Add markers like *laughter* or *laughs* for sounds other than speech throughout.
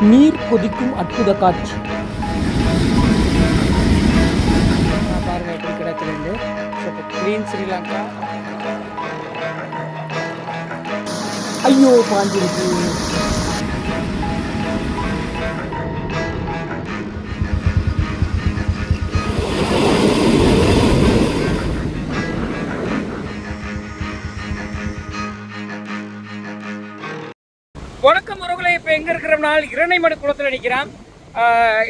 நீர் கொதிக்கும் அற்புத காட்சி. பாருங்க எப்படி கிடக்குது கிளீன் ஸ்ரீலங்கா ஐயோ பாஞ்சிருக்கு. வணக்கம் உறவுகளை இப்போ எங்கே இருக்கிறோம்னால் இரணைமடு குளத்தில் நிற்கிறான்.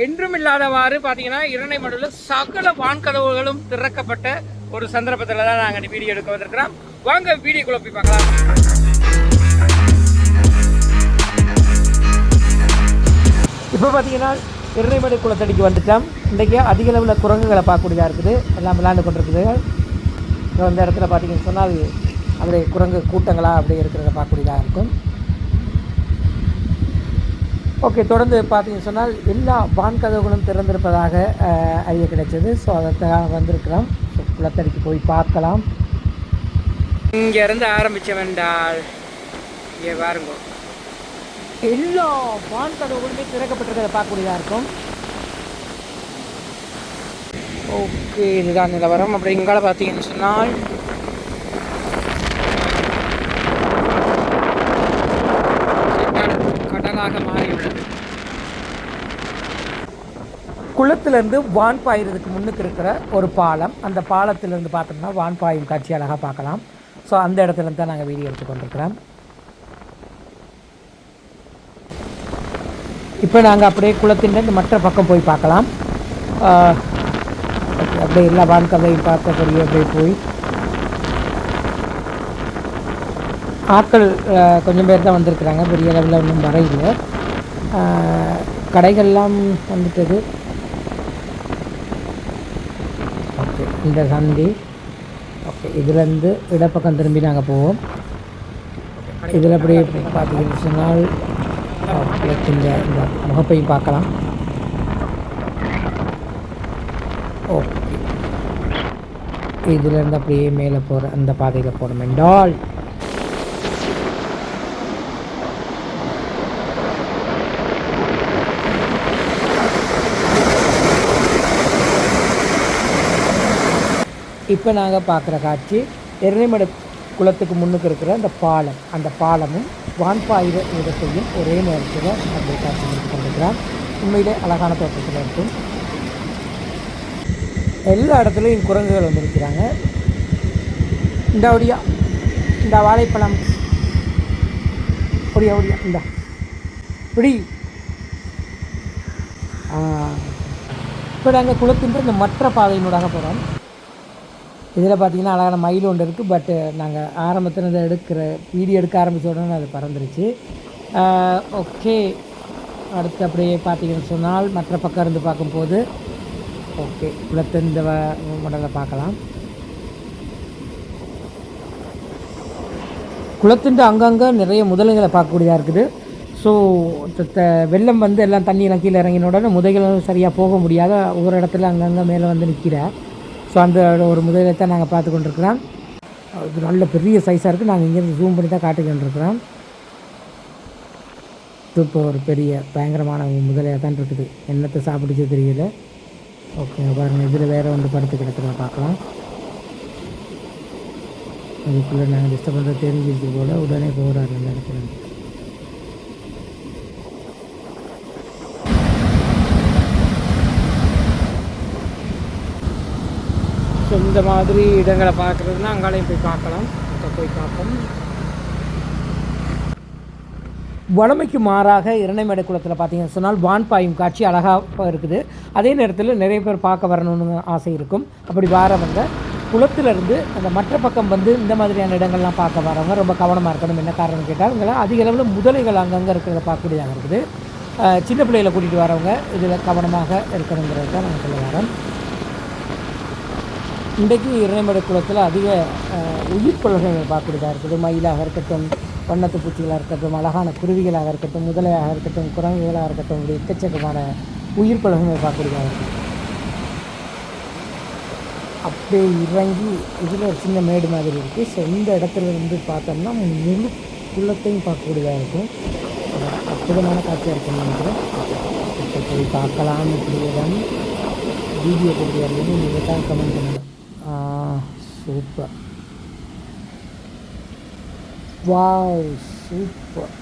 என்றும் இல்லாதவாறு பார்த்தீங்கன்னா இரணைமடுவில் சகல வான்கதவுகளும் திறக்கப்பட்ட ஒரு சந்தர்ப்பத்தில் தான் நாங்கள் வீடியோ எடுக்க வந்திருக்கிறோம். வாங்க வீடியோக்குள்ள போய் பார்க்கலாம். இப்போ பார்த்தீங்கன்னா இரணைமடு குளத்தடிக்கு வந்துட்டோம். இன்றைக்கி அதிக அளவில் குரங்குகளை பார்க்கக்கூடியதாக இருக்குது. எல்லாம் விளாண்டு கொண்டிருக்குது. இப்போ அந்த இடத்துல பார்த்தீங்கன்னு சொன்னால் அப்படியே குரங்கு கூட்டங்களாக அப்படியே இருக்கிறத பார்க்கக்கூடியதாக இருக்கும். ஓகே தொடர்ந்து பார்த்தீங்கன்னு சொன்னால் எல்லா வான்கதவுகளும் திறந்திருப்பதாக அஹ், அறிய கிடைச்சது. ஸோ அதற்காக வந்திருக்கிறோம். ஸோ குளத்தடிக்கு போய் பார்க்கலாம். இங்கேருந்து ஆரம்பித்த வேண்டால் இங்கே பாருங்க. எல்லா வான்கதவுகளுமே திறக்கப்பட்டிருக்கிறத பார்க்கக்கூடியதாக இருக்கும். ஓகே இதுதான் நிலவரம். அப்படி இங்கால பார்த்தீங்கன்னு சொன்னால் குளத்துலேருந்து வான் பாயிறதுக்கு முன்னுக்கு இருக்கிற ஒரு பாலம். அந்த பாலத்திலேருந்து பார்த்தோம்னா வான் பாயும் காட்சி அழகாக பார்க்கலாம். ஸோ அந்த இடத்துல தான் நாங்கள் வீடியோ எடுத்து கொண்டிருக்கிறோம். இப்போ நாங்கள் அப்படியே குளத்தின் இந்த மற்ற பக்கம் போய் பார்க்கலாம். அப்படியே எல்லா வான் கதையும் பார்த்தபடியே அப்படியே போய். ஆட்கள் கொஞ்சம் பேர் தான் வந்திருக்கிறாங்க. பெரிய அளவில் ஒன்றும் வரையில கடைகள்லாம் வந்துட்டது ஓகே இந்த சந்தி. ஓகே இதுலேருந்து இடப்பக்கம் திரும்பி நாங்கள் போவோம். இதில் அப்படியே பார்த்தீங்கன்னு சொன்னால் இந்த இந்த முகப்பையும் பார்க்கலாம். ஓகே இதுலேருந்து அப்படியே மேலே போகிற அந்த பாதையில் போகணும் என்றால் இப்போ நாங்கள் பார்க்குற காட்சி எருணைமடு குளத்துக்கு முன்னுக்கு இருக்கிற அந்த பாலம். அந்த பாலமும் வான்பாயிர இடத்தையும் ஒரே நேரத்தில் அந்த காட்சி கொடுத்து கொண்டிருக்கிறான் உண்மையிலே அழகான தோட்டத்தில் இருக்கும். எல்லா இடத்துலையும் குரங்குகள் வந்திருக்கிறாங்க. இந்த ஒடியா. இந்த வாழைப்பழம். ஒடியா ஒடியா. இந்த. இப்படி இப்போ நாங்கள் குளத்தின் இந்த மற்ற பாதையினூடாக போகிறோம் இதில் பார்த்தீங்கன்னா அழகான மயில் ஒன்று இருக்குது பட்டு நாங்கள் ஆரம்பத்தில் இதை எடுக்கிற வீடியோ எடுக்க ஆரம்பித்த உடனே அது பறந்துருச்சு. ஓகே அடுத்து அப்படியே பார்த்தீங்கன்னு சொன்னால் மற்ற பக்கம் இருந்து பார்க்கும்போது ஓகே குளத்து இந்த மாடலை பார்க்கலாம். குளத்துண்டு அங்கங்கே நிறைய முதலைகளை பார்க்கக்கூடியதாக இருக்குது. ஸோ வெள்ளம் வந்து எல்லாம் தண்ணியெல்லாம் கீழே இறங்கின உடனே முதல்களும் சரியாக போக முடியாத ஒவ்வொரு இடத்துல அங்கங்கே மேலே வந்து நிற்கிற ஸோ அந்த ஒரு முதலை தான் நாங்கள் பார்த்து கொண்டிருக்கிறோம் இது நல்ல பெரிய சைஸாக இருக்குது நாங்கள் இங்கேருந்து ஜூம் பண்ணி தான் காட்டிக்கொண்டிருக்கிறோம். இது இப்போ ஒரு பெரிய பயங்கரமான முதலையாக தான் இருக்குது. என்னத்தை சாப்பிடுச்சு தெரியல. ஓகே பாருங்கள் இதில் வேறு ஒன்று படுத்து கிடக்கிறத பார்க்கலாம். அதுக்குள்ளே நாங்கள் டிஸ்டர்ப் பண்ணுறது தெரிஞ்சிருச்சு போல். உடனே போகிறாரு நினைக்கிறேன் இடத்துல இருந்து. ஸோ இந்த மாதிரி இடங்களை பார்க்குறதுனா அங்காலையும் போய் பார்க்கலாம். இப்போ போய் பார்ப்போம். வளமைக்கு மாறாக இரணைமேடை குளத்தில் பார்த்தீங்கன்னு சொன்னால் வான் பாயும் காட்சி அழகாக இருக்குது. அதே நேரத்தில் நிறைய பேர் பார்க்க வரணும்னு ஆசை இருக்கும். அப்படி வரவங்க குளத்திலிருந்து அந்த மற்ற பக்கம் வந்து இந்த மாதிரியான இடங்கள்லாம் பார்க்க வரவங்க ரொம்ப கவனமாக இருக்கணும். என்ன காரணம் கேட்டால் இங்கெல்லாம் அதிக அளவில் முதலைகள் அங்கங்கே இருக்கிறத பார்க்கக்கூடியதாக இருக்குது. சின்ன பிள்ளைகளை கூட்டிகிட்டு வரவங்க இதில் கவனமாக இருக்கணுங்கிறது தான் நாங்கள் சொல்ல வரோம் இன்றைக்கு இரணைமடை குளத்தில் அதிக உயிர் பலகைகள் பார்க்கக்கூடியதாக இருக்குது மயிலாக இருக்கட்டும் வண்ணத்து பூச்சிகளாக இருக்கட்டும் அழகான குருவிகளாக இருக்கட்டும் முதலையாக இருக்கட்டும் குரங்குகளாக இருக்கட்டும் இப்படி எக்கச்சக்கமான உயிர் கொள்கைகள் பார்க்கக்கூடியதாக இருக்குது அப்படியே இறங்கி இதில் ஒரு சின்ன மேடு மாதிரி இருக்குது ஸோ இந்த இடத்துல வந்து பார்த்தோம்னா முழு குளத்தையும் பார்க்கக்கூடியதாக இருக்கும். அற்புதமான காட்சியாக இருக்கும் நினைக்கிறேன். போய் பார்க்கலாம் இப்படி தான் வீடியோ எப்படி நீங்கள் தான் கமெண்ட் பண்ணுங்கள் சூப்பர் வாவ் சூப்பர்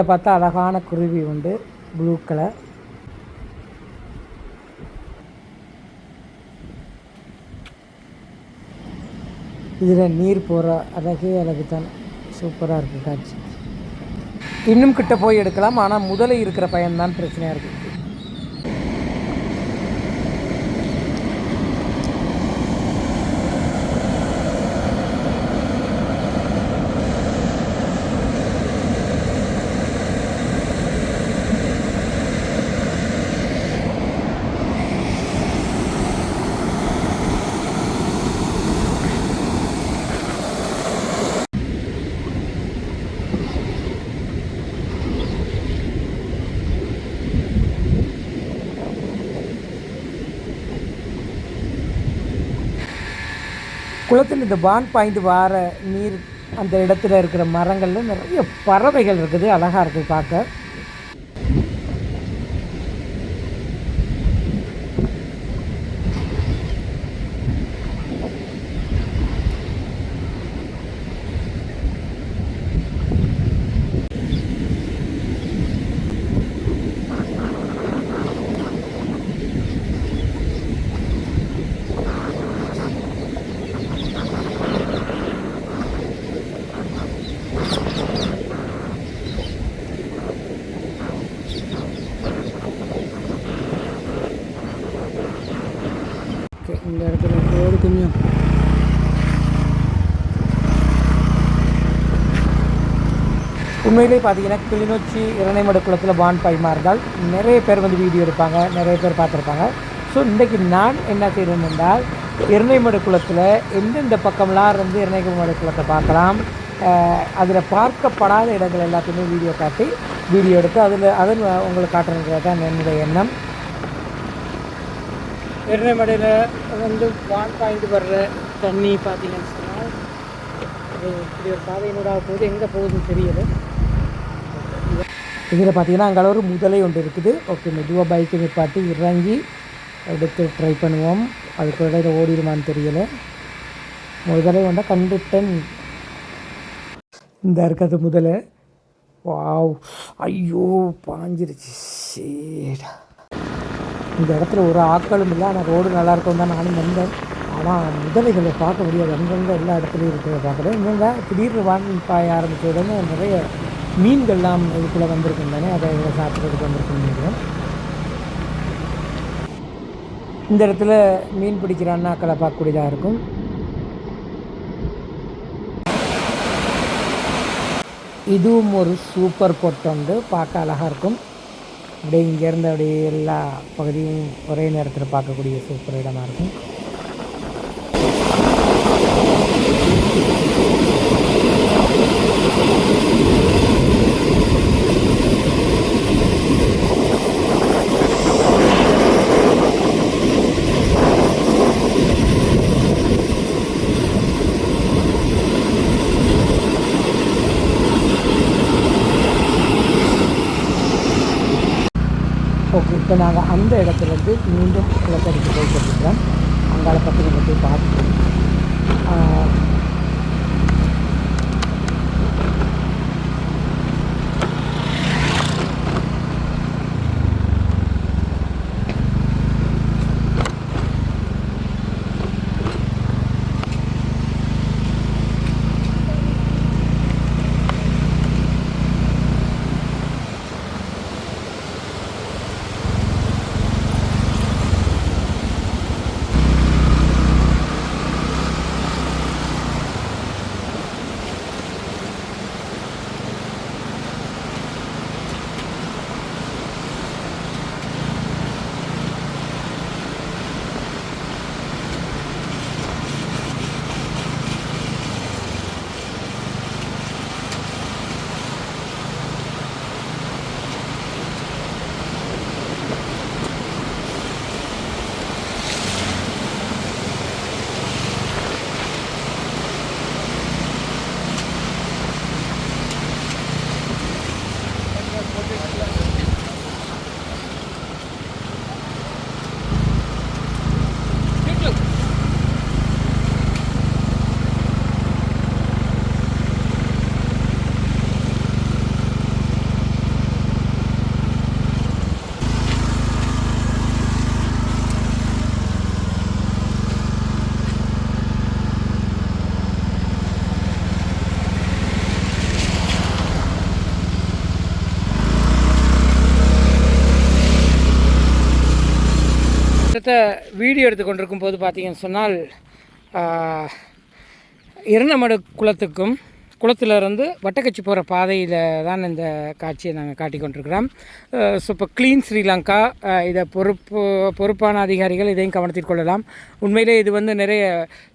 இதில் பார்த்தா அழகான குருவி உண்டு ப்ளூ கலர் இதில் நீர் போகிற அழகே அழகு தான். சூப்பராக இருக்குது காட்சி. இன்னும் கிட்ட போய் எடுக்கலாம் ஆனால் முதலை இருக்கிற பயன்தான் பிரச்சனையாக இருக்குது. குளத்தில் இந்த வான் பாய்ந்து வார நீர் அந்த இடத்துல இருக்கிற மரங்கள்ல நிறைய பறவைகள் இருக்குது. அழகாக இருக்குது பார்க்க ஓகே இந்த இடத்துல ரோடு கொஞ்சம் உண்மையிலே பார்த்தீங்கன்னா கிளிநொச்சி இரணைமடு குளத்தில் பான் பாய்மா இருந்தால் நிறைய பேர் வந்து வீடியோ எடுப்பாங்க நிறைய பேர் பார்த்துருப்பாங்க. ஸோ இன்றைக்கு நான் என்ன செய்கிறேன் என்றால் இரணைமடு குளத்தில் எந்தெந்த பக்கம்லாம் இருந்து இரணைமடு குளத்தை பார்க்கலாம். அதில் பார்க்கப்படாத இடங்கள் எல்லாத்தையுமே வீடியோ காட்டி வீடியோ எடுத்து அதில் அதில் உங்களுக்கு காட்டுறது தான் என்னுடைய எண்ணம். இரணைமடையில் வந்து வான் பாய்ந்து வர்ற தண்ணி பார்த்தீங்கன்னு சொன்னால் இப்படி ஒரு பாதையினோட போகுது எங்கே போகுதுன்னு தெரியலை. இதில் பார்த்தீங்கன்னா அங்கே ஒரு முதலை ஒன்று இருக்குது. ஓகே மெதுவாக பைக்கை நிப்பாட்டி இறங்கி எடுத்து ட்ரை பண்ணுவோம். அதுக்கு இடையில ஓடிடுமான்னு தெரியலை. முதலை ஒன்றை கண்டுட்டேன். இந்த இருக்கிறது முதலை. வாவ் ஐயோ பாஞ்சிருச்சு. சேடா இந்த இடத்துல ஒரு ஆட்களும் இல்லை. ஆனால் ரோடு நல்லா இருக்கும் தான் நானும் வந்தேன். ஆனால் முதலைகளை பார்க்க முடியாது. அங்கங்கே எல்லா இடத்துலையும் இருக்கிறத பார்க்குறேன் இங்கே திடீர்னு வாங்கி பாய ஆரம்பித்த உடனே நிறைய மீன்கள்லாம் இதுக்குள்ளே வந்திருக்கும் தானே? அதை இதில் சாப்பிட்றதுக்கு வந்திருக்கும் நினைக்கிறேன். இந்த இடத்துல மீன் பிடிக்கிற அண்ணாக்களை பார்க்கக்கூடியதாக இருக்கும். இதுவும் ஒரு சூப்பர் பொட்டொண்டு பார்க்க அழகாக இருக்கும். அப்படியே இங்கேருந்து அப்படியே எல்லா பகுதியும் ஒரே நேரத்தில் பார்க்கக்கூடிய சூப்பர் இடமாக இருக்கும். இப்போ நாங்கள் அந்த இடத்துலேருந்து மீண்டும் குளத்தடிக்கு போய்கிட்டு இருக்கிறோம் அங்கால பக்கத்தில் போய் பார்த்துட்டு ஆஹ், வீடியோ எடுத்து கொண்டிருக்கும் போது பார்த்தீங்கன்னு சொன்னால் ஆஹ், இரணமடு குளத்துக்கும் குளத்திலிருந்து வட்டக்கச்சி போகிற பாதையில் தான் இந்த காட்சியை நாங்கள் காட்டிக் கொண்டிருக்கிறோம் ஸோ இப்போ க்ளீன் ஸ்ரீலங்கா இதை பொறுப்பு பொறுப்பான அதிகாரிகள் இதையும் கவனத்தில் கொள்ளலாம். உண்மையிலே இது வந்து நிறைய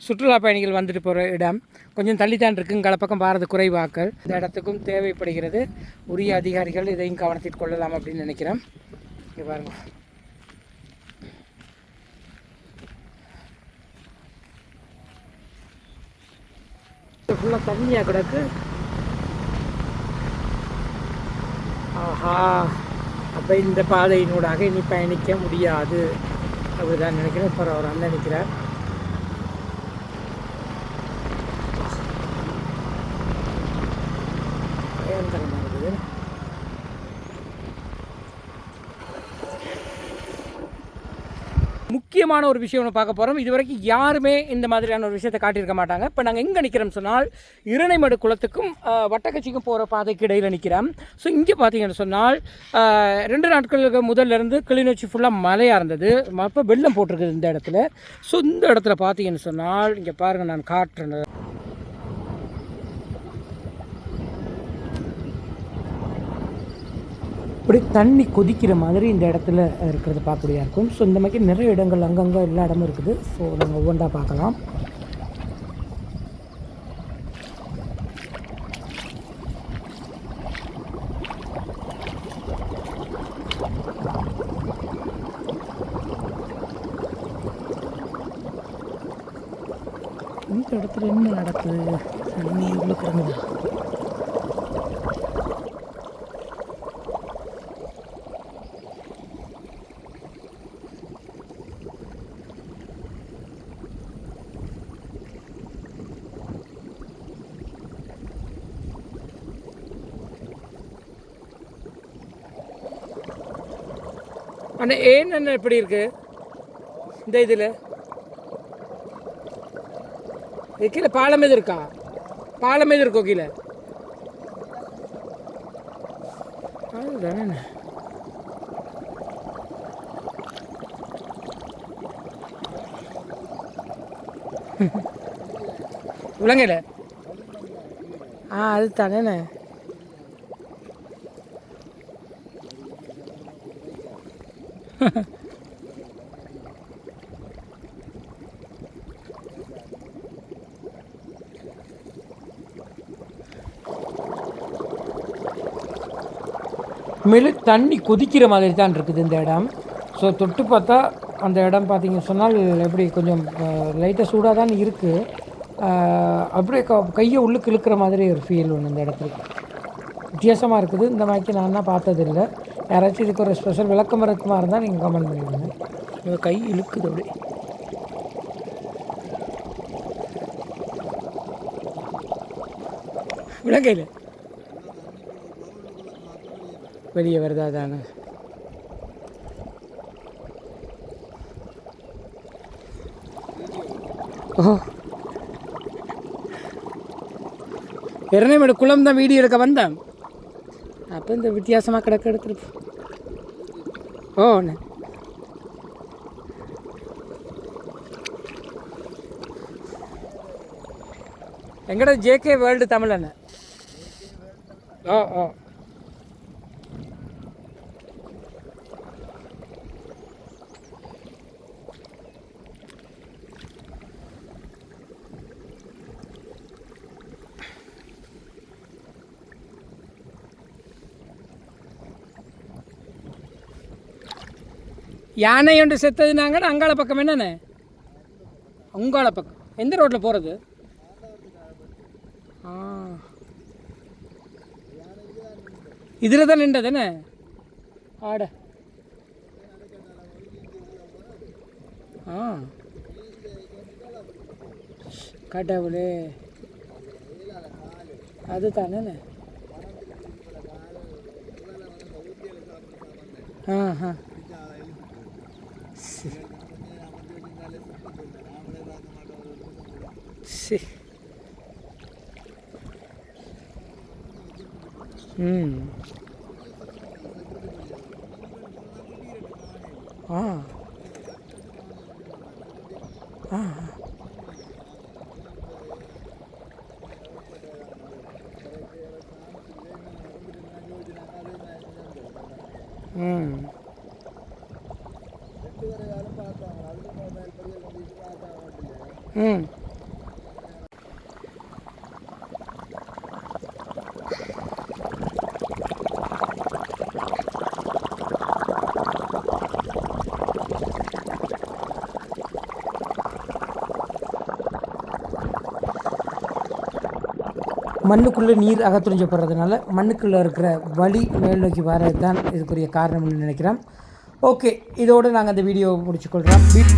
சுற்றுலா பயணிகள் வந்துட்டு போகிற இடம். கொஞ்சம் தள்ளித்தான் இருக்கு. இருக்குங்க பக்கம் பாரத குறைவாக்கள். இந்த இடத்துக்கும் தேவைப்படுகிறது. உரிய அதிகாரிகள் இதையும் கவனத்தில் கொள்ளலாம் அப்படின்னு நினைக்கிறேன் இங்கே பாருங்கள் ஃபுல்லாக தண்ணியாக கிடக்கு. ஆஹா. அப்போ இந்த பாதையினூடாக இனி பயணிக்க முடியாது. அப்படிதான் நினைக்கிறேன். இப்போ அவர் அண்ணன் நினைக்கிறார். பயங்கரமாக இருக்குது முக்கியமான ஒரு விஷயம் ஒன்று பார்க்க போகிறோம் இது வரைக்கும் யாருமே இந்த மாதிரியான ஒரு விஷயத்தை காட்டியிருக்க மாட்டாங்க. இப்போ நாங்கள் எங்கே நிற்கிறோம் சொன்னால் இரணைமடு குளத்துக்கும் வட்டக்கட்சிக்கும் வட்டக்கச்சிக்கும் போகிற பாதைக்கு இடையில் நிற்கிறோம் ஸோ இங்கே பார்த்தீங்கன்னு சொன்னால் ரெண்டு நாட்களுக்கு முதல்ல இருந்து கிளிநொச்சி ஃபுல்லாக மழையாக இருந்தது. அப்போ வெள்ளம் போட்டிருக்குது இந்த இடத்துல. ஸோ இந்த இடத்துல பார்த்தீங்கன்னு சொன்னால் இங்கே பாருங்கள் நான் காட்டுறேன் அப்படியே தண்ணி கொதிக்கிற மாதிரி இந்த இடத்துல இருக்கிறது பார்க்கக்கூடியா இருக்கும். ஸோ இந்த மாதிரி நிறைய இடங்கள் அங்கங்கே எல்லா இடமும் இருக்குது. ஸோ நம்ம ஒவ்வொன்றா பார்க்கலாம் இந்த இடத்துல என்ன நடக்குது தண்ணி உள்ள கிடங்குதா அண்ணா ஏன் அண்ணன் எப்படி இருக்கு? இந்த இதில். இது கீழே பாலம் எது இருக்கா? பாலம் எது இருக்கோ கீழே? விளங்கல ஆ அது தானேண்ணே *laughs* மேலும் தண்ணி கொதிக்கிற மாதிரி தான் இருக்குது இந்த இடம். ஸோ தொட்டு பார்த்தா அந்த இடம் பார்த்திங்க சொன்னால் எப்படி கொஞ்சம் லைட்டாக சூடாக தான் இருக்குது அப்படியே க கையை உள்ளுக்கு இழுக்கிற மாதிரி ஒரு ஃபீல் ஒன்று இந்த இடத்துல. வித்தியாசமாக இருக்குது. இந்த மாதிரி நான் தான் பார்த்ததில்லை. யாராச்சும் இதுக்கு ஒரு ஸ்பெஷல் விளக்கம் இருக்குமா இருந்தால் நீங்கள் கமெண்ட் பண்ணிவிடுங்க இவ கை இழுக்குது அப்படி விளக்கையில் வெளியே வருதா தானே ஓ எரணைமேடு குளம் தான் வீடியோ எடுக்க வந்தேன். அப்போ இந்த வித்தியாசமாக கிடக்க எடுத்துட்டு போ. ஓ அண்ணே. எங்கட ஜேகே வேர்ல்டு தமிழ் அண்ணன் ஓ ஓ யானை ஒன்று செத்தது நாங்கள் அங்காள பக்கம் என்னண்ணே? அங்காள பக்கம். எந்த ரோட்டில் போகிறது ஆ. இதில் தான் நின்றதுண்ணே. ஆட. ஆ. கடவுளே. அது தானே ஆ ஆ Sí. Mm. மண்ணுக்குள்ளே நீர் அகத்துறிஞ்சப்படுறதுனால மண்ணுக்குள்ளே இருக்கிற வலி மேல் நோக்கி வரதுதான் இதுக்குரிய காரணம்னு நினைக்கிறேன். ஓகே இதோடு நாங்கள் அந்த வீடியோவை முடிச்சுக்கொள்கிறோம். வீட்